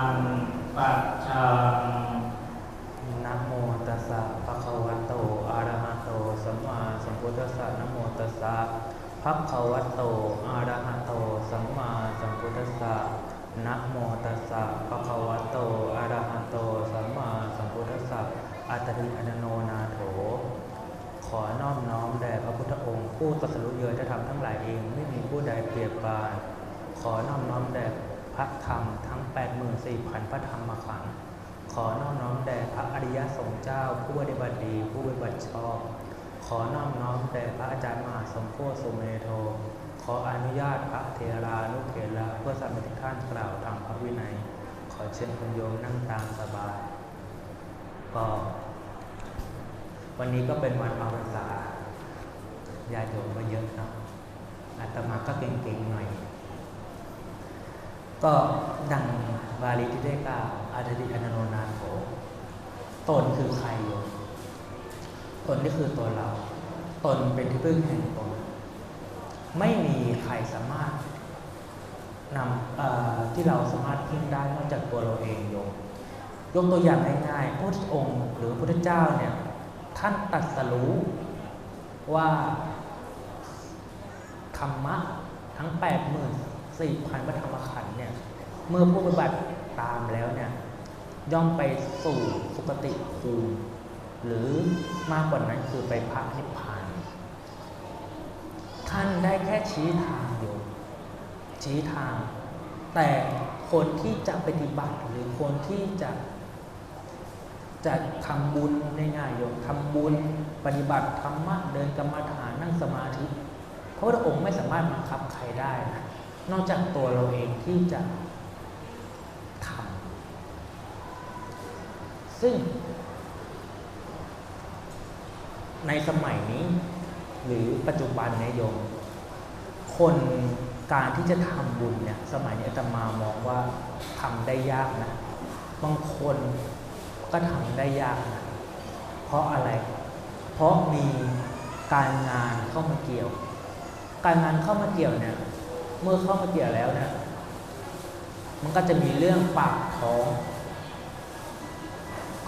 อันปัจจังนะโมตัสสะภะคะวะโตอะระหะโตสัมมาสัมพุทธัสสะนะโมตัสสะภะคะวะโตอะระหะโตสัมมาสัมพุทธัสสะนะโมตัสสะภะคะวะโตอะระหะโตสัมมาสัมพุทธัสสะอัตติอนันโนนาโถ ขอน้อมน้อมแด่พระพุทธองค์ผู้ตรัสรู้เยอะจะทำทั้งหลายเองไม่มีผู้ใดเปรียบปาน ขอน้อมน้อมแด่ ระธรรมทั้ง 84,000 พระธรรมขันธ์ขอน้อมน้อมแด่พระอริยสงฆ์เจ้า ผู้ปฏิบัติดีผู้ปฏิบัติชอบ ขอน้อมน้อมแด่พระอาจารย์มหาสมโพธิสุเมโท ขออนุญาตพระเทรานุเถระเพื่อสามทุกท่านกล่าวทำพระวินัย ขอเชิญคุณโยมนั่งตามสบายก็วันนี้ก็เป็นวันออกพรรษาญาติโยมก็เยอะเนาะอาตมาก็เก่งๆหน่อย ก็ดังบาลีที่ได้กล่าวอาทิอนันโนนาโถตนคือใครโยมตนนี่คือตัวเรา ตนเป็นที่พึ่งแห่งตน ไม่มีใครสามารถนำที่เราสามารถพึ่งได้นอกจากตัวเราเองโยมยกตัวอย่างง่ายๆพระพุทธองค์หรือพระพุทธเจ้าเนี่ยท่านตรัสรู้ว่าธรรมะทั้ง8 4 0 0 0ี่พันพระธรรมขันธ์เนี่ยเมื่อผู้ปฏิบัติตามแล้วเนี่ยย่อมไปสู่สุคติภูมิหรือมากกว่านั้นคือไปพระนิพพาน ท่านได้แค่ชี้ทางอยู่ชี้ทาง แต่คนที่จะปฏิบัติหรือคนที่จะจะทำบุญง่ายๆโยมทำบุญปฏิบัติธรรมะเดินกรรมฐานนั่งสมาธิพระพุทธองค์ไม่สามารถบังคับใครได้นะ นอกจากตัวเราเองที่จะทำซึ่ง ในสมัยนี้ หรือปัจจุบันเนี่ยโยม คนการที่จะทำบุญเนี่ย สมัยนี้อาตมามองว่าทำได้ยากนะ บางคนก็ทำได้ยากนะ เพราะอะไร เพราะมีการงานเข้ามาเกี่ยว การงานเข้ามาเกี่ยวเนี่ย เมื่อเข้ามาเกี่ยวแล้วเนี่ยมันก็จะมีเรื่องปากท้อง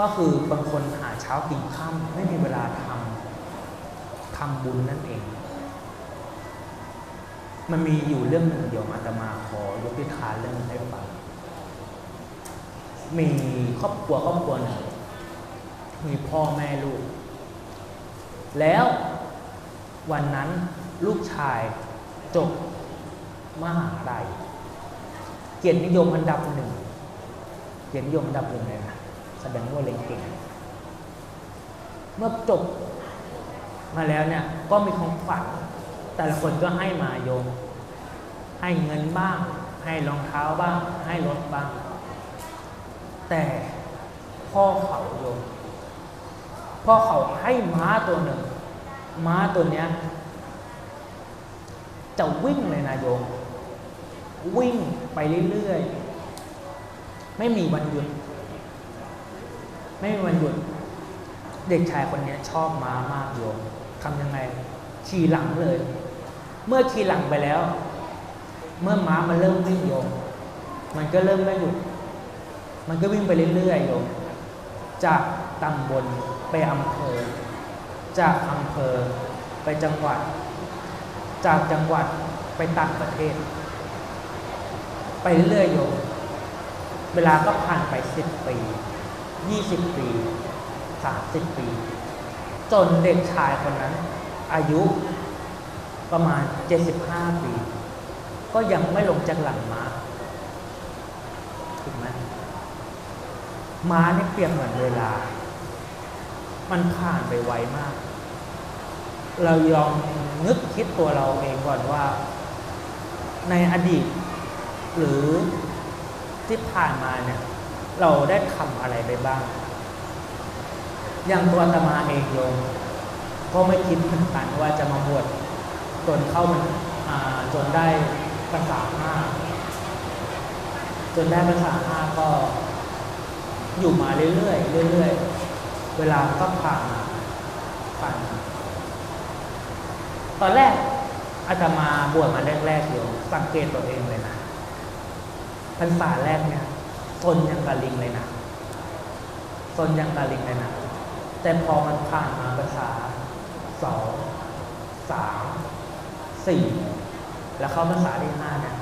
ก็คือบางคนหาเช้ากินค่ำไม่มีเวลาทำทำบุญนั่นเอง มันมีอยู่เรื่องหนึ่งโยมอาตมาขอยกพิธานเรื่องหนึงให้ฟังมีครอบครัวครอบครัวหนึ่งมีพ่อแม่ลูก แล้ววันนั้นลูกชายจบ มหาลัยเกียรตินิยมอันดับหนึ่งเกียรตินิยมอันดับหนึ่งเลยนะแสดงว่าเรียนเก่ง เมื่อจบมาแล้วเนี่ยก็มีของขวัญแต่ละคนก็ให้มาโยม ให้เงินบ้าง ให้รองเท้าบ้าง ให้รถบ้าง แต่พ่อเขาโยม พ่อเขาให้ม้าตัวหนึ่ง ม้าตัวเนี้ยจะวิ่งเลยนะโยม วิ่งไปเรื่อยๆ ไม่มีวันหยุด ไม่มีวันหยุด เด็กชายคนนี้ชอบม้ามากโยมทำยังไง ขี่หลังเลย เมื่อขี่หลังไปแล้ว เมื่อม้ามันเริ่มวิ่งโยม มันก็เริ่มไม่หยุด มันก็วิ่งไปเรื่อยๆโยม จากตำบลไปอำเภอ จากอำเภอไปจังหวัด จากจังหวัดไปต่างประเทศ ไปเรื่อยๆโยมเวลาก็ผ่านไปสิบปียี่สิบปีสามสิบปี จนเด็กชายคนนั้น อายุประมาณเจ็ดสิบห้าปี ก็ยังไม่ลงจากหลังม้าถูกไหมม้าเนี่ยเปรียบเหมือนเวลา มันผ่านไปไวมาก เรายอมนึกคิดตัวเราเองก่อนว่า ในอดีต หรือที่ผ่านมาเนี่ยเราได้ทำอะไรไปบ้าง อย่างตัวอาตมาเองโยมก็ไม่คิดเหมือนกันว่าจะมาบวชจนเข้ามันอ่าจนได้ภาษาห้าจนได้ภาษาห้าก็อยู่มาเรื่อยๆเรื่อยๆ เวลาก็ผ่านมาผ่านมาตอนแรกอาตมาบวชมาแรกๆอยู่สังเกตตัวเองเลยนะ พรรษาแรกเนี่ยซนยังกะลิงเลยนะซนยังกะลิงเลยนะแต่พอมันผ่านมาภาษาสองสามสี่แล้วเข้าภาษาที่ห้าเนี่ย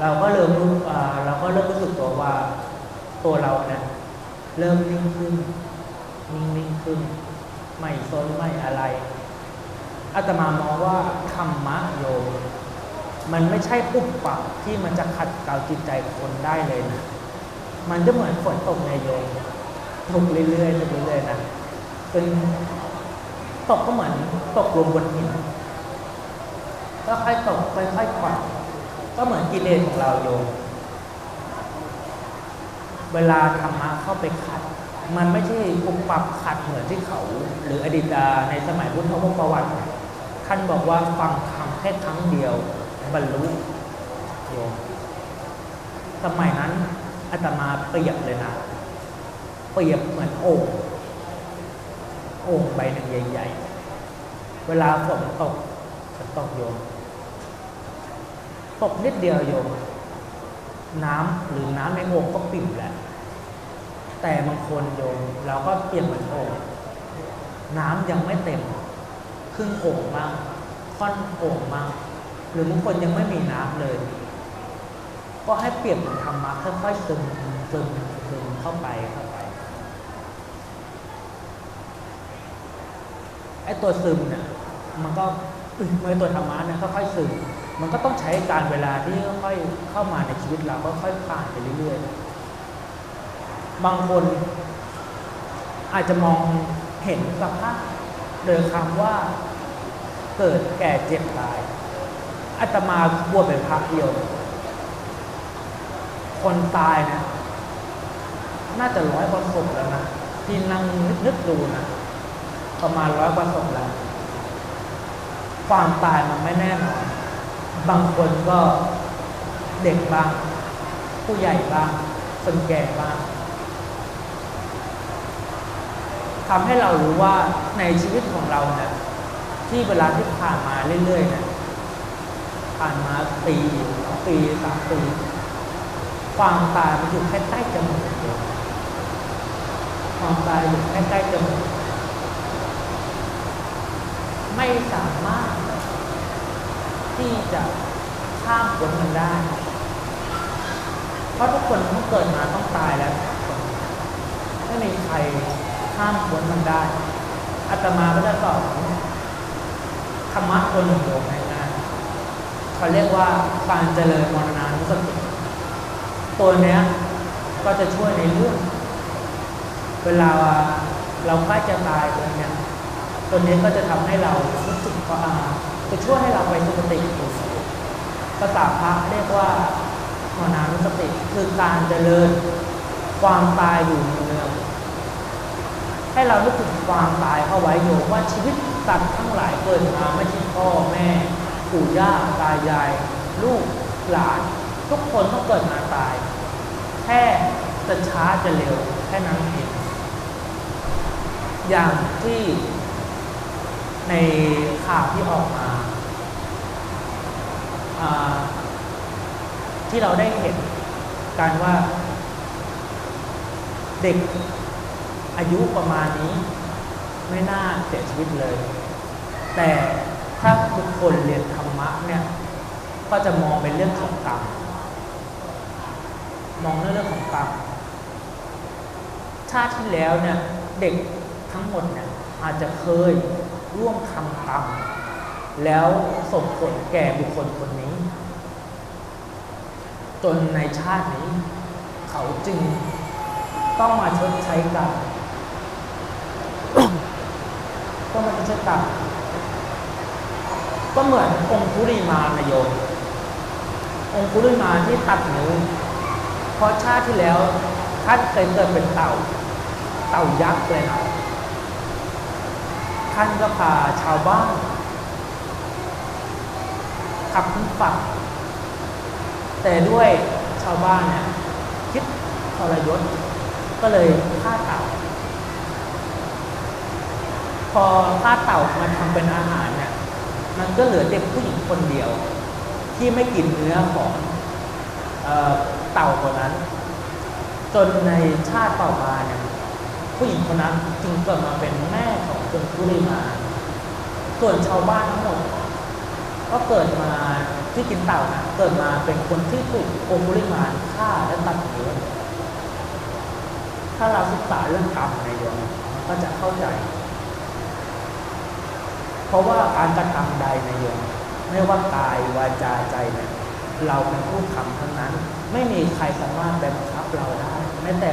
เราก็เริ่มรู้เราก็เริ่มรู้สึกตัวว่าตัวเราเนี่ยเริ่มนิ่งขึ้น นิ่งนิ่งขึ้น ไม่ซนไม่อะไรอาตมามองว่าธรรมะโยม มันไม่ใช่ปุบปับที่มันจะขัดเกลาจิตใจคนได้เลยนะ มันจะเหมือนฝนตกในโยมตกเรื่อยๆตกเรื่อยๆนะเป็นตกก็เหมือนตกลงบนหินก็ค่อยตกค่อยๆผ่อนก็เหมือนกิเลสของเราโยม เวลาธรรมะเข้าไปขัด มันไม่ใช่ปุบปับขัดเหมือนที่เขา หรืออดีตในสมัยพุทธประวัติ ท่านบอกว่าฟังคำแค่ครั้งเดียว บรรลุโยมสมัยนั้นอาตมาเปรียบเลยนะ เปรียบเหมือนโอ่งโอ่งใบหนึ่งใหญ่ๆ เวลาฝนตกฝนตกโยมตกนิดเดียวโยม น้ำหรือน้ำในโอ่งก็ปิ่มแหละแต่บางคนโยมเราก็เปรียบเหมือนโอ่งน้ำยังไม่เต็ม ครึ่งโอ่งบ้างค่อนโอ่งบ้าง หรือบางคนยังไม่มีน้ำเลย ก็ให้เปรียบเหมือนธรรมะค่อยๆซึมซึมซึมเข้าไปเข้าไปไอ้ตัวซึมเนี่ยมันก็เมื่อตัวธรรมะเนี่ยค่อยๆซึมมันก็ต้องใช้การเวลาที่ค่อยๆเข้ามาในชีวิตเราค่อยๆผ่านไปเรื่อยๆบางคนอาจจะมองเห็นสภาพโดยคำว่าเกิดแก่เจ็บตาย อาตมาบวชเป็นพระเดียว คนตายนะ น่าจะร้อยกว่าศพแล้วนะที่นั่งนึกดูนะประมาณร้อยกว่าศพแล้ว ความตายมันไม่แน่นอน บางคนก็เด็กบ้าง ผู้ใหญ่บ้างคนแก่บ้างทำให้เรารู้ว่าในชีวิตของเราเนี่ยที่เวลาที่ผ่านมาเรื่อยๆเนี่ย ผ่านมาปีสองปีสามปีความตายมันอยู่แค่ใต้จมูกเดียวความตายอยู่แค่ใต้จมูกไม่สามารถ ที่จะข้ามพ้นมันได้ เพราะทุกคนต้องเกิดมาต้องตายแล้วไม่มีใครข้ามพ้นมันได้อาตมาก็จะสอนธรรมะตัวหนึ่งโยมง่ายๆ เขาเรียกว่าการเจริญมรณานุสติตัวเนี้ยก็จะช่วยในเรื่อง เวลาเราใกล้จะตายตัวเนี้ยตัวนี้ก็จะทำให้เรารู้สึกว่าจะช่วยให้เราไปสุคติภาษาพระเรียกว่ามรณานุสติคือการเจริญความตายอยู่เนืองให้เรารู้ถึงความตายเข้าไว้โยว่าชีวิตสัตว์ทั้งหลายเกิดมาไม่ใช่พ่อแม่ ปู่ย่าตายาย ลูกหลาน ทุกคนต้องเกิดมาตาย แค่จะช้าจะเร็วแค่นั้นเองอย่างที่ในข่าวที่ออกมาที่เราได้เห็นการว่าเด็กอายุประมาณนี้ ไม่น่าเสียชีวิตเลย แต่ ถ้าทุกคนเรียนธรรมะเนี่ยก็จะมองเป็นเรื่องของกรรมมองในเรื่องของกรรมชาติที่แล้วเนี่ยเด็กทั้งหมดเนี่ยอาจจะเคยร่วมทำกรรมแล้วส่งผลแก่บุคคลคนนี้ จนในชาตินี้ เขาจึงต้องมาชดใช้กรรมต้องมาชดใช้กรรม ก็เหมือนองคุริมานโยมองคุริมาที่ตัดนิ้วเพราะชาติที่แล้วท่านเคยเกิดเป็นเต่า เต่ายักษ์เลยนะท่านก็พาชาวบ้านขับขึ้นฝั่งแต่ด้วยชาวบ้านเนี่ยคิดทรยศก็เลยฆ่าเต่า พอฆ่าเต่ามาทำเป็นอาหารเนี่ย มันก็เหลือเด็กผู้หญิงคนเดียว ที่ไม่กินเนื้อของเอเต่าตัวนั้น จนในชาติต่อมาเนี่ยผู้หญิงคนนั้นจึงเกิดมาเป็นแม่ขององคุลิมา ส่วนชาวบ้านทั้งหมด ก็เกิดมาที่กินเต่านะเกิดมาเป็นคนที่ถูกองคุลิมานฆ่าและตัดหัวถ้าเราศึกษาเรื่องกรรมในโยมมันก็จะเข้าใจ เพราะว่าการกระทำใดในโยมไม่ว่ากายวาจาใจเนี่ยเราเป็นผู้ทำทั้งนั้น ไม่มีใครสามารถบังคับเราได้แม้แต่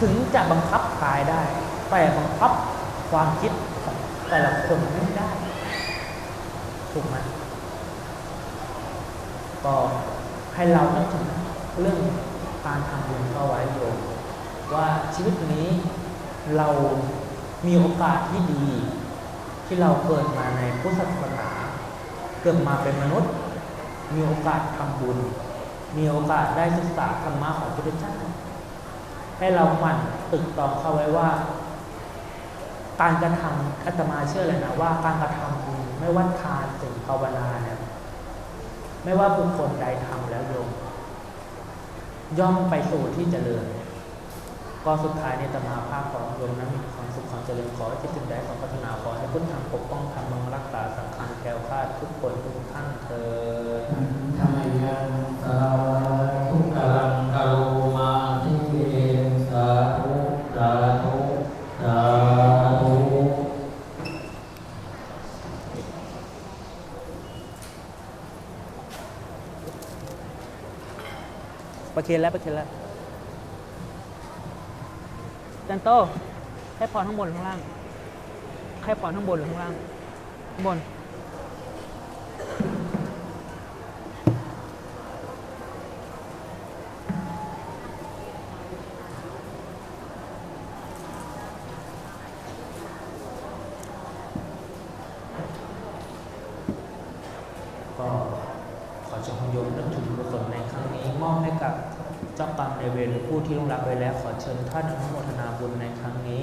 ถึงจะบังคับกายได้ แต่บังคับความคิดของแต่ละคนไม่ได้ถูกไหมก็ให้เรานึกถึงเรื่องการทำบุญเข้าไว้โยมว่าชีวิตนี้เรา มีโอกาสที่ดี ที่เราเกิดมาในพุทธศาสนาเกิดมาเป็นมนุษย์ มีโอกาสทำบุญ มีโอกาสได้ศึกษาธรรมะของพระพุทธเจ้าให้เราหมั่นตึกตองเข้าไว้ว่า การกระทำอาตมาเชื่อเลยนะว่าการกระทำบุญไม่ว่าทานถึงภาวนาเนี่ยไม่ว่าบุคคลใดทำแล้วโยมย่อมไปสู่ที่เจริญ ก็สุดท้ายในตมาภาคของโยมนั้นมีความสุข เจริญขอให้คิดถึงได้ของพัฒนาขอให้พุทธธรรมปกป้องธรรมังรักษาสังฆังแคล้วคลาดทุกคนทุกท่านเถิดธรรมยังสาธุกลังกะโลมาทิเยสาธุสาธุสาธุประเคนแล้วประเคนแล้วจันโต ให้พรข้างบนหรือข้างล่างให้พรข้างบนหรือข้างล่างข้างบน ก็ขอเชิญคุณ โยมนึกถึงกุศลในครั้งนี้มอบให้กับเจ้ากรรมในเวรหรือผู้ที่ล่วงลับไปแล้วขอเชิญท่านอนุโมทนาบุญในครั้งนี้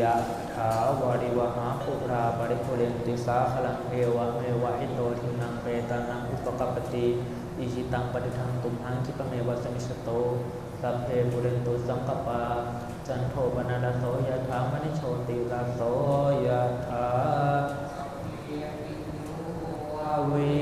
ยะถาวาริวหาปุราปริปุเรนติสาขลังเอวะเมวะอิโตทินังเปตานังอุปกปปติอิชิตังปฏิทังตุมหังคิปเมวะสมิสโตสัพเพปุเรนตุสังกปาจันโทปนาลโสยะถามณิโชติลาโสยะถาวิวาชันโตสา